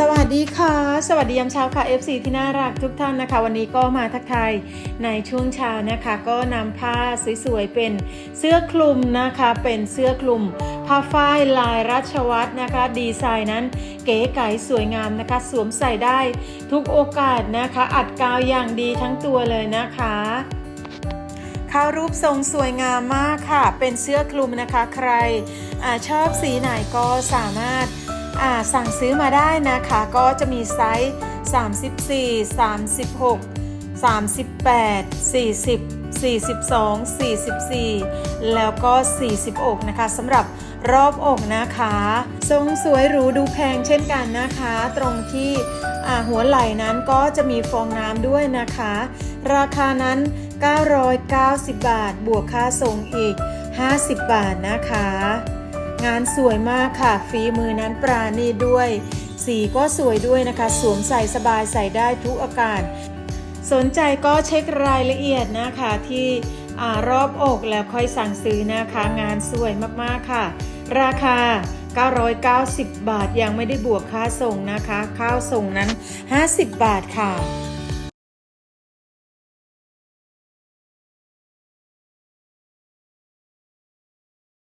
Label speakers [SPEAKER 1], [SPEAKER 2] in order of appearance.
[SPEAKER 1] สวัสดีค่ะ สวัสดียามเช้าค่ะ FC ที่น่ารักทุกท่านนะคะ วันนี้ก็มาทักทายในช่วงเช้านะคะ ก็นำผ้าสวยๆเป็นเสื้อคลุมนะคะ เป็นเสื้อคลุมผ้าฝ้ายลายรัชวัตนะคะ ดีไซน์นั้นเก๋ไก๋สวยงามนะคะ สวมใส่ได้ทุกโอกาสนะคะ อัดกาวอย่างดีทั้งตัวเลยนะคะเข้ารูปทรงสวยงามมากค่ะ เป็นเสื้อคลุมนะคะ ใครอชอบสีไหนก็สามารถ สั่งซื้อมาได้นะคะ ก็จะมีไซส์ 34 36 38 40 42 44 แล้วก็46นะคะสำหรับรอบอกนะคะ ทรงสวยหรูดูแพงเช่นกันนะคะ ตรงที่อ่าหัวไหล่นั้นก็จะมีฟองน้ำด้วยนะคะ ราคานั้น 990 บาท บวกค่าส่งอีก 50 บาทนะคะ งานสวยมากค่ะ ฝีมือนั้นปราณีด้วย สีก็สวยด้วยนะคะ สวมใส่สบายใส่ได้ทุกอากาศ สนใจก็เช็ครายละเอียดนะคะที่อรอบอกแล้วค่อยสั่งซื้อนะคะ งานสวยมากๆค่ะ ราคา 990 บาทยังไม่ได้บวกค่าส่งนะคะ ค่าส่งนั้น 50 บาทค่ะ